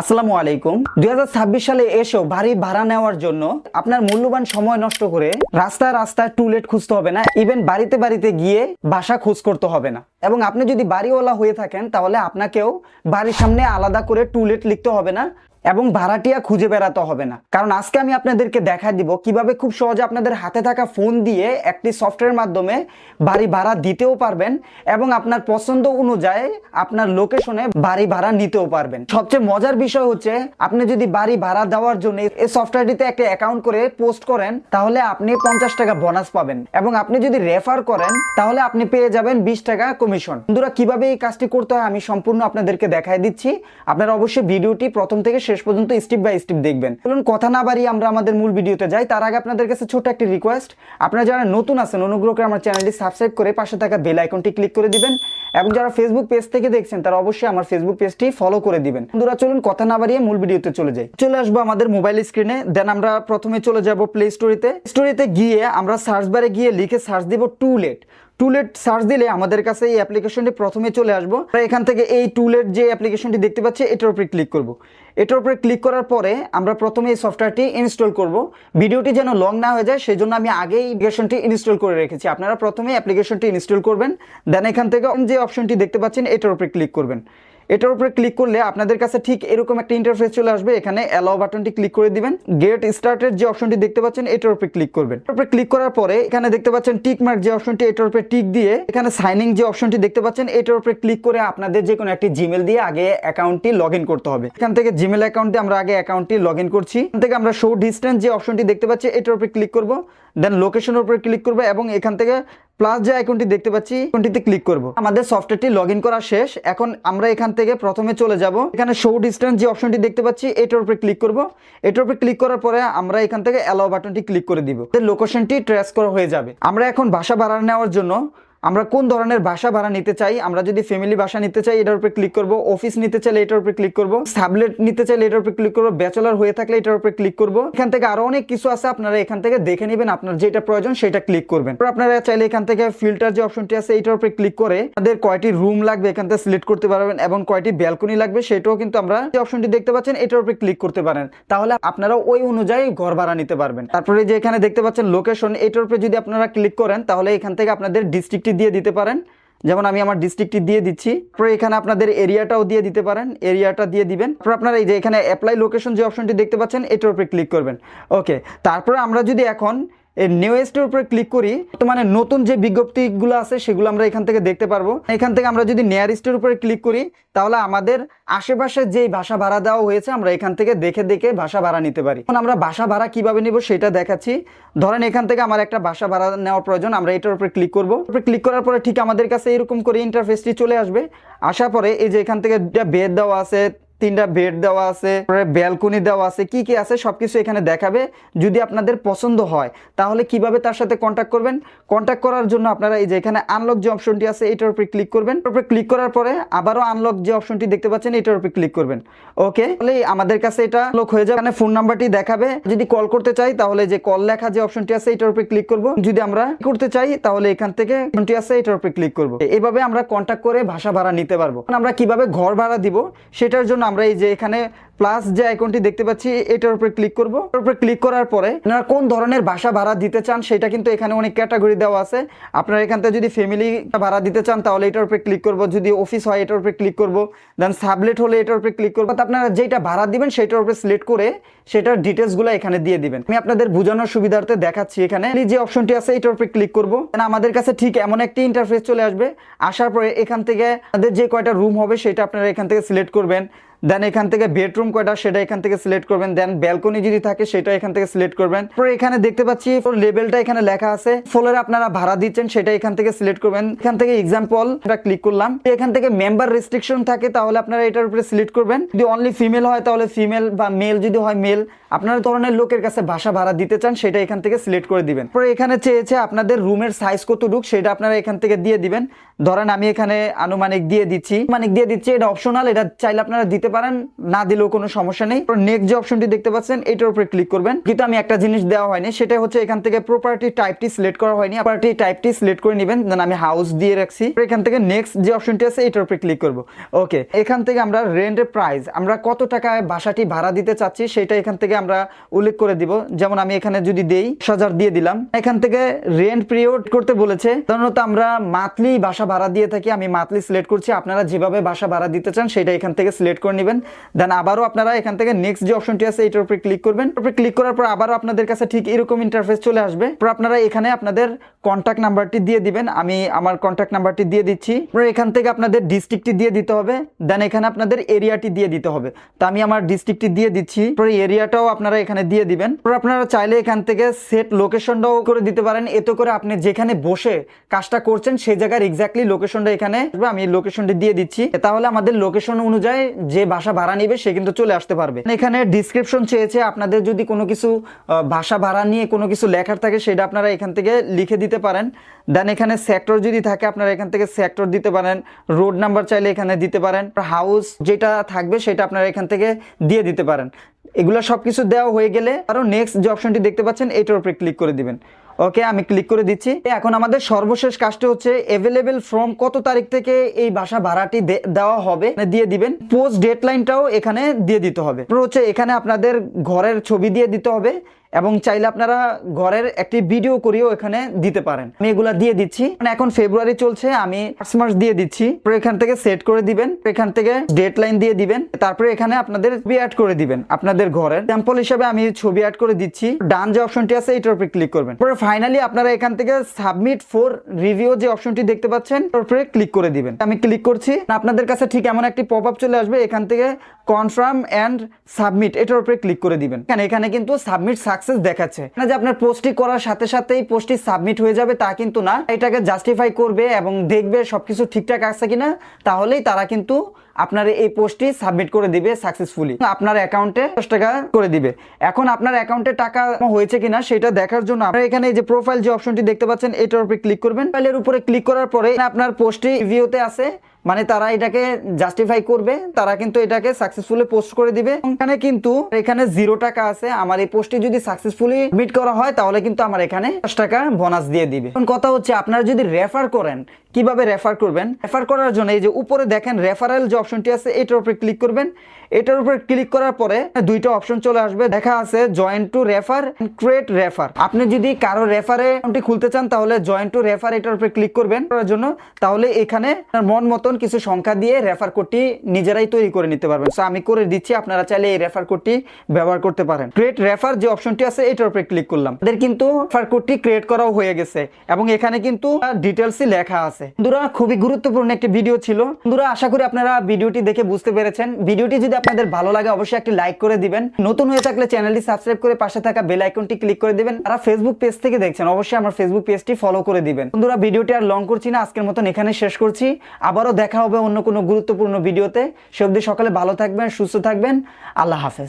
আসসালামু আলাইকুম। দুই সালে এসেও বাড়ি ভাড়া নেওয়ার জন্য আপনার মূল্যবান সময় নষ্ট করে রাস্তায় রাস্তায় টুলেট খুঁজতে হবে না, ইভেন বাড়িতে বাড়িতে গিয়ে বাসা খোঁজ করতে হবে না। এবং আপনি যদি বাড়িওয়ালা হয়ে থাকেন, তাহলে আপনাকেও বাড়ির সামনে আলাদা করে টুলেট লিখতে হবে না এবং ভাড়াটিয়া খুঁজে বেড়াতে হবে না। কারণ আজকে আমি আপনাদেরকে দেখা দিব কীভাবে খুব সহজে আপনাদের হাতে থাকা ফোন দিয়ে একটি সফটওয়্যার মাধ্যমে বাড়ি ভাড়া দিতেও পারবেন এবং আপনার পছন্দ অনুযায়ী আপনার লোকেশনে বাড়ি ভাড়া নিতেও পারবেন। সবচেয়ে মজার বিষয় হচ্ছে আপনি যদি বাড়ি ভাড়া দেওয়ার জন্য এই সফটওয়্যারটিতে একটা অ্যাকাউন্ট করে পোস্ট করেন, তাহলে আপনি পঞ্চাশ টাকা বোনাস পাবেন এবং আপনি যদি রেফার করেন, তাহলে আপনি পেয়ে যাবেন বিশ টাকা কমিশন বন্ধুরা, কীভাবে এই কাজটি করতে হয় আমি সম্পূর্ণ আপনাদেরকে দেখাই দিচ্ছি। আপনারা অবশ্যই ভিডিওটি প্রথম থেকে শেষ পর্যন্ত স্টেপ বাই স্টেপ দেখবেন। চলুন কথা না বাড়িয়ে আমরা আমাদের মূল ভিডিওতে যাই। তার আগে আপনাদের কাছে ছোট একটি রিকোয়েস্ট আপনারা যারা নতুন আছেন অনুগ্রহ করে আমার চ্যানেলটি সাবস্ক্রাইব করে পাশে থাকা বেল আইকনটি ক্লিক করে দিবেন এবং যারা ফেসবুক পেজ থেকে দেখছেন, তারা অবশ্যই আমার ফেসবুক পেজটি ফলো করে দিবেন। বন্ধুরা, চলুন কথা না বাড়িয়ে মূল ভিডিওতে চলে যাই। চলে আসব আমাদের মোবাইল স্ক্রিনে দেন আমরা প্রথমে চলে যাব প্লে স্টোরিতে স্টোরিতে গিয়ে আমরা সার্চ বারে গিয়ে লিখে সার্চ দিব টুলেট টুলেট সার্চ দিলে আমাদের কাছে এই অ্যাপ্লিকেশনটি প্রথমে চলে আসব। এখান থেকে এই টুলেট যে অ্যাপ্লিকেশনটি দেখতে পাচ্ছি, এটার উপরে ক্লিক করব। এটার উপরে ক্লিক করার পরে আমরা প্রথমে এই সফটওয়্যারটি ইনস্টল করব। ভিডিওটি যেন লং না হয়ে যায় সেই জন্য আমি আগেই অ্যাপ্লিকেশনটি ইনস্টল করে রেখেছি। আপনারা প্রথমে অ্যাপ্লিকেশনটি ইনস্টল করবেন দেন এখান থেকে যে অপশনটি দেখতে পাচ্ছেন, এটার উপরে ক্লিক করবেন। এটার উপরে ক্লিক করলে আপনাদের কাছে ঠিক এরকম একটা ইন্টারফেস চলে আসবে। এখানে অ্যালাও বাটনটি ক্লিক করে দিবেন। গেট স্টার্টের যে অপশনটি দেখতে পাচ্ছেন, এটার উপরে ক্লিক করবেন। এটার উপরে ক্লিক করার পরে এখানে দেখতে পাচ্ছেন টিক মার্ক যে অপশনটি এটার উপরে টিক দিয়ে এখানে সাইনিং যে অপশনটি দেখতে পাচ্ছেন, এটার উপরে ক্লিক করে আপনাদের যে কোনো একটি জিমেল দিয়ে আগে অ্যাকাউন্টটি লগ করতে হবে। এখান থেকে জিমেল অ্যাকাউন্ট দিয়ে আমরা আগে অ্যাকাউন্টটি লগ করছি। এখান থেকে আমরা শো ডিস্টেন্স যে অপশনটি দেখতে পাচ্ছি, এটার উপরে ক্লিক করব। দেন লোকেশনের উপরে ক্লিক করব এবং এখান থেকে প্লাস যে আইকনটি দেখতে পাচ্ছি আইকনটিতে ক্লিক করব। আমাদের সফটওয়্যারটি লগ করা শেষ। এখন আমরা এখান থেকে প্রথমে চলে যাব। এখানে শো ডিস্টেন্স যে অপশনটি দেখতে পাচ্ছি, এটার উপরে ক্লিক করব। এটার উপরে ক্লিক করার পরে আমরা এখান থেকে অ্যালাও বাটনটি ক্লিক করে দিব। লোকেশনটি ট্রেস করা হয়ে যাবে। আমরা এখন ভাষা বাড়ানো নেওয়ার জন্য আমরা কোন ধরনের বাসা ভাড়া নিতে চাই? আমরা যদি ফ্যামিলি ভাষা নিতে চাই, এটার উপরে ক্লিক করব। অফিস নিতে চাইলে এটার উপরে ক্লিক করব। সাবলেট নিতে চাইলে এটার উপরে ক্লিক করব। ব্যাচেলার হয়ে থাকলে এটার উপরে ক্লিক করব। এখান থেকে আরও অনেক কিছু আছে, আপনারা এখান থেকে দেখে নেবেন আপনার যেটা প্রয়োজন সেটা ক্লিক করবেন। আপনারা চাইলে এখান থেকে ফিল্টার যে অপশনটি আছে, এটার উপরে ক্লিক করে আমাদের কয়টি রুম লাগবে এখান থেকে সিলেক্ট করতে পারবেন এবং কয়টি ব্যালকনি লাগবে সেটাও কিন্তু আমরা যে অপশনটি দেখতে পাচ্ছেন, এটার উপরে ক্লিক করতে পারেন। তাহলে আপনারা ওই অনুযায়ী ঘর ভাড়া নিতে পারবেন। তারপরে যে এখানে দেখতে পাচ্ছেন লোকেশন এটার উপরে যদি আপনারা ক্লিক করেন, তাহলে এখান থেকে আপনাদের ডিস্ট্রিক্টটি দিয়ে দিতে পারেন। যেমন আমি আমার ডিস্ট্রিক্টটি দিয়ে দিচ্ছি। তারপরে এখানে আপনাদের এরিয়াটাও দিয়ে দিতে পারেন। এরিয়াটা দিয়ে দিবেন। তারপর আপনারা এই যে এখানে অ্যাপ্লাই লোকেশন যে অপশনটি দেখতে পাচ্ছেন, এটার উপরে ক্লিক করবেন। ওকে তারপরে আমরা যদি এখন এই নিউ নিউয়েস্টের উপরে ক্লিক করি মানে নতুন যে বিজ্ঞপ্তিগুলো আছে সেগুলো আমরা এখান থেকে দেখতে পারব। এখান থেকে আমরা যদি নিয়ারেস্টের উপরে ক্লিক করি, তাহলে আমাদের আশেপাশে যেই ভাষা ভাড়া দেওয়া হয়েছে আমরা এখান থেকে দেখে দেখে ভাষা ভাড়া নিতে পারি। এখন আমরা বাসা ভাড়া কীভাবে নিব সেটা দেখাচ্ছি। ধরেন এখান থেকে আমার একটা ভাষা ভাড়া নেওয়ার প্রয়োজন, আমরা এটার উপরে ক্লিক করব। ক্লিক করার পরে ঠিক আমাদের কাছে এরকম করে ইন্টারফেসটি চলে আসবে। আসার পরে এই যে এখান থেকে বেদ দেওয়া আছে তিনটা বেড দেওয়া আছে ব্যালকনি দেওয়া আছে, কি কি আছে সবকিছু এখানে দেখাবে। যদি আপনাদের পছন্দ হয়, তাহলে কীভাবে তার সাথে কন্ট্যাক্ট করবেন? কন্ট্যাক্ট করার জন্য আপনারা এই যে এখানে আনলক যে অপশনটি আছে এটার উপরে ক্লিক করবেন। উপরে ক্লিক করার পরে আবারও আনলক যে অপশনটি দেখতে পাচ্ছেন এটার উপরে ক্লিক করবেন। ওকে তাহলে আমাদের কাছে এটা লক হয়ে যাবে। এখানে ফোন নাম্বারটি দেখাবে। যদি কল করতে চাই, তাহলে যে কল লেখা যে অপশনটি আছে এটার উপরে ক্লিক করব। যদি আমরা করতে চাই, তাহলে এখান থেকে অপশনটি আছে এটার উপরে ক্লিক করব। এইভাবে আমরা কন্ট্যাক্ট করে ভাষা ভাড়া নিতে পারব। আমরা কীভাবে ঘর ভাড়া দিব, সেটার জন্য আমরা এই যে এখানে প্লাস যে আইকনটি দেখতে পাচ্ছি, এটার উপরে ক্লিক করব। এটার উপরে ক্লিক করার পরে আপনারা কোন ধরনের বাসা ভাড়া দিতে চান সেটা কিন্তু এখানে অনেক ক্যাটাগরি দেওয়া আছে। আপনারা এখান থেকে যদি ফ্যামিলি ভাড়া দিতে চান, তাহলে এটার উপরে ক্লিক করব। যদি অফিস হয়, এটার উপরে ক্লিক করব। দেন সাবলেট হলে এটার উপরে ক্লিক করব। আপনারা যেটা ভাড়া দিবেন, সেটার উপরে সিলেক্ট করে সেটার ডিটেলসগুলো এখানে দিয়ে দিবেন। আমি আপনাদের বোঝানোর সুবিধার্থে দেখাচ্ছি এখানে। যে অপশনটি আছে এটার উপরে ক্লিক করব। আমাদের কাছে ঠিক এমন একটি ইন্টারফেস চলে আসবে। আসার পরে এখান থেকে আমাদের যে কয়টা রুম হবে, সেটা আপনারা এখান থেকে সিলেক্ট করবেন। দেন এখান থেকে বেডরুম কয়টা, সেটা এখান থেকে সিলেক্ট করবেন। দেন ব্যালকনি যদি থাকে, সেটা এখান থেকে সিলেক্ট করবেন। পরে এখানে দেখতে পাচ্ছি লেভেলটা এখানে লেখা আছে। ফ্লোরে আপনারা ভাড়া দিচ্ছেন, সেটা এখান থেকে সিলেক্ট করবেন। এখান থেকে এক্সাম্পল এটা ক্লিক করলাম। এখান থেকে মেম্বার রেস্ট্রিকশন থাকে, তাহলে আপনারা এটার উপরে সিলেক্ট করবেন। যদি অনলি ফিমেল হয়, তাহলে ফিমেল বা মেল যদি হয় মেল আপনারা ধরনের লোকের কাছে বাসা ভাড়া দিতে চান, সেটা এখান থেকে সিলেক্ট করে দিবেন। পরে এখানে চেয়েছে আপনাদের রুমের সাইজ কতটুক, সেটা আপনারা এখান থেকে দিয়ে দিবেন। ধরেন আমি এখানে আনুমানিক দিয়ে দিচ্ছি। আনুমানিক দিয়ে দিচ্ছি, এটা অপশনাল এটা চাইলে আপনারা দিতে পারেন, না দিলেও কোনো সমস্যা নেই। নেক্সট যে অপশনটি দেখতে পাচ্ছেন, এটার উপরে ক্লিক করবেন। কিন্তু আমি একটা জিনিস দেওয়া হয়নি সেটা হচ্ছে এখান থেকে প্রপার্টি টাইপটি সিলেক্ট করা হয়নি। প্রপার্টি টাইপটি সিলেক্ট করে নেবেন দেন আমি হাউস দিয়ে রাখছি। এখান থেকে নেক্সট যে অপশনটি আছে, এটার উপরে ক্লিক করব। ওকে এখান থেকে আমরা রেন্টের প্রাইস আমরা কত টাকায় বাসাটি ভাড়া দিতে চাচ্ছি সেটা এখান থেকে আমরা উল্লেখ করে দিব। যেমন আমি এখানে যদি দেই হাজার দিয়ে দিলাম। এখান থেকে রেন্ট পিরিয়ড করতে বলেছে। সাধারণত আমরা মান্থলি বাসা ভাড়া দিয়ে থাকি, আমি মান্থলি সিলেক্ট করছি। আপনারা যেভাবে বাসা ভাড়া দিতে চান, সেটা এখান থেকে সিলেক্ট করে নেবেন। দেন আবারও আপনারা এখান থেকে নেক্সট যে অপশনটি আছে, এটার উপরে ক্লিক করবেন। উপরে ক্লিক করার পর আবারও আপনাদের কাছে ঠিক এরকম ইন্টারফেস চলে আসবে। পর আপনারা এখানে আপনাদের কন্ট্যাক্ট নাম্বারটি দিয়ে দিবেন। আমি আমার কন্ট্যাক্ট নাম্বারটি দিয়ে দিচ্ছি। এখান থেকে আপনাদের ডিস্ট্রিক্টটি দিয়ে দিতে হবে। দেন এখানে আপনাদের এরিয়াটি দিয়ে দিতে হবে। তো আমি আমার ডিস্ট্রিক্টটি দিয়ে দিচ্ছি। পরে এরিয়াটাও আপনারা এখানে দিয়ে দিবেন। আপনারা চাইলে এখান থেকে সেট লোকেশনটাও করে দিতে পারেন। এতে করে আপনি যেখানে বসে কাজটা করছেন, সেই জায়গার এক্স্যাক্টলি লোকেশনটা এখানে। আমি লোকেশনটি দিয়ে দিচ্ছি। তাহলে আমাদের লোকেশন অনুযায়ী যে বাসা ভাড়া নিবে, সে কিন্তু চলে আসতে পারবে। এখানে ডিসক্রিপশন চেয়েছে, আপনাদের যদি কোনো কিছু ভাষা ভাড়া নিয়ে কোনো কিছু লেখার থাকে, সেটা আপনারা এখান থেকে লিখে দিতে পারেন। দেন এখানে সেক্টর যদি থাকে, আপনারা এখান থেকে সেক্টর দিতে পারেন। রোড নাম্বার চাইলে এখানে দিতে পারেন। হাউস যেটা থাকবে, সেটা আপনারা এখান থেকে দিয়ে দিতে পারেন। এগুলো সব কিছু দেওয়া হয়ে গেলে আরও নেক্সট যে অপশনটি দেখতে পাচ্ছেন এটার উপরে ক্লিক করে দিবেন। ওকে আমি ক্লিক করে দিচ্ছি। এখন আমাদের সর্বশেষ কাজটি হচ্ছে অ্যাভেলেবেল ফ্রম কত তারিখ থেকে এই বাসা ভাড়াটি দেওয়া হবে দিয়ে দিবেন। পোস্ট ডেডলাইনটাও এখানে দিয়ে দিতে হবে। হচ্ছে এখানে আপনাদের ঘরের ছবি দিয়ে দিতে হবে। এবং চাইলে আপনারা ঘরের একটি ভিডিও করেও এখানে দিতে পারেন। আমি এগুলা দিয়ে দিচ্ছি। মানে এখন ফেব্রুয়ারি চলছে, আমি মার্চ মাস দিয়ে দিচ্ছি। এখান থেকে সেট করে দিবেন, এখান থেকে ডেট লাইন দিয়ে দিবেন। তারপরে এখানে আপনাদের ছবি অ্যাড করে দিবেন, আপনাদের ঘরের। স্যাম্পল হিসাবে আমি ছবি অ্যাড করে দিচ্ছি। ডান যে অপশনটি আছে, এটার উপরে ক্লিক করবেন। তারপরে ফাইনালি আপনারা এখান থেকে সাবমিট ফর রিভিউ যে অপশনটি দেখতে পাচ্ছেন তার উপরে ক্লিক করে দিবেন। আমি ক্লিক করছি। আপনাদের কাছে ঠিক এমন একটি পপ আপ চলে আসবে, এখান থেকে কনফার্ম অ্যান্ড সাবমিট এটার উপরে ক্লিক করে দিবেন। এখানে এখানে কিন্তু সাবমিট সাকসেস দেখাচ্ছে। না যে আপনার পোস্টটি করার সাথে সাথেই পোস্টটি সাবমিট হয়ে যাবে তা কিন্তু না। এটাকে জাস্টিফাই করবে এবং দেখবে সবকিছু ঠিকঠাক আছে কিনা, তাহলেই তারা কিন্তু আপনার এই পোস্টটি সাবমিট করে দিবে সাকসেসফুলি আপনার অ্যাকাউন্টে দশ টাকা করে দিবে। এখন আপনার অ্যাকাউন্টে টাকা হয়েছে কিনা, সেটা দেখার জন্য আপনারা এখানে যে প্রোফাইল যে অপশনটি দেখতে পাচ্ছেন, এটার উপরে ক্লিক করবেন। ফাইলের উপরে ক্লিক করার পরে আপনার পোস্টটি ভিউতে আছে। মানে তারা এটাকে জাস্টিফাই করবে, তারা কিন্তু এটাকে সাকসেসফুলি পোস্ট করে দিবে। এখানে কিন্তু এখানে জিরো টাকা আছে। আমার এই পোস্টটি যদি সাকসেসফুলি মিট করা হয়, তাহলে কিন্তু আমার এখানে দশ টাকা বোনাস দিয়ে দিবে। কথা হচ্ছে, আপনারা যদি রেফার করেন কীভাবে রেফার করবেন? রেফার করার জন্য এই যে উপরে দেখেন রেফারেল যে অপশনটি আছে, এটার উপরে ক্লিক করবেন। এটার উপরে ক্লিক করার পরে দুইটা অপশন চলে আসবে। দেখা আছে join to refer create refer আপনি যদি কারও রেফারে অ্যাকাউন্টটি খুলতে চান, তাহলে জয়েন টু রেফার এটার উপরে ক্লিক করবেন করার জন্য। তাহলে এখানে মন মতন কিছু সংখ্যা দিয়ে রেফার কোডটি নিজেরাই তৈরি করে নিতে পারবেন। সো আমি করে দিচ্ছি, আপনারা চাইলে এই রেফার কোডটি ব্যবহার করতে পারেন। ক্রিয়েট রেফার যে অপশনটি আছে, এটার উপরে ক্লিক করলাম। এদের কিন্তু রেফার কোডটি ক্রিয়েট করাও হয়ে গেছে। এবং এখানে কিন্তু ডিটেলসই লেখা আছে। বন্ধুরা, খুবই গুরুত্বপূর্ণ একটি ভিডিও ছিল। বন্ধুরা, আশা করি আপনারা ভিডিওটি দেখে বুঝতে পেরেছেন। ভিডিওটি যদি আপনাদের ভালো লাগে, অবশ্যই একটি লাইক করে দিবেন। নতুন হয়ে থাকলে চ্যানেলটি সাবস্ক্রাইব করে পাশে থাকা বেল আইকনটি ক্লিক করে দিবেন। আর ফেসবুক পেজ থেকে দেখছেন, অবশ্যই আমার ফেসবুক পেজটি ফলো করে দিবেন। বন্ধুরা, ভিডিওটি আর লং করছি না, আজকের মতন এখানে শেষ করছি। আবারও দেখা হবে অন্য কোনো গুরুত্বপূর্ণ ভিডিওতে। সে সকালে ভালো থাকবেন, সুস্থ থাকবেন। আল্লাহ হাফেজ।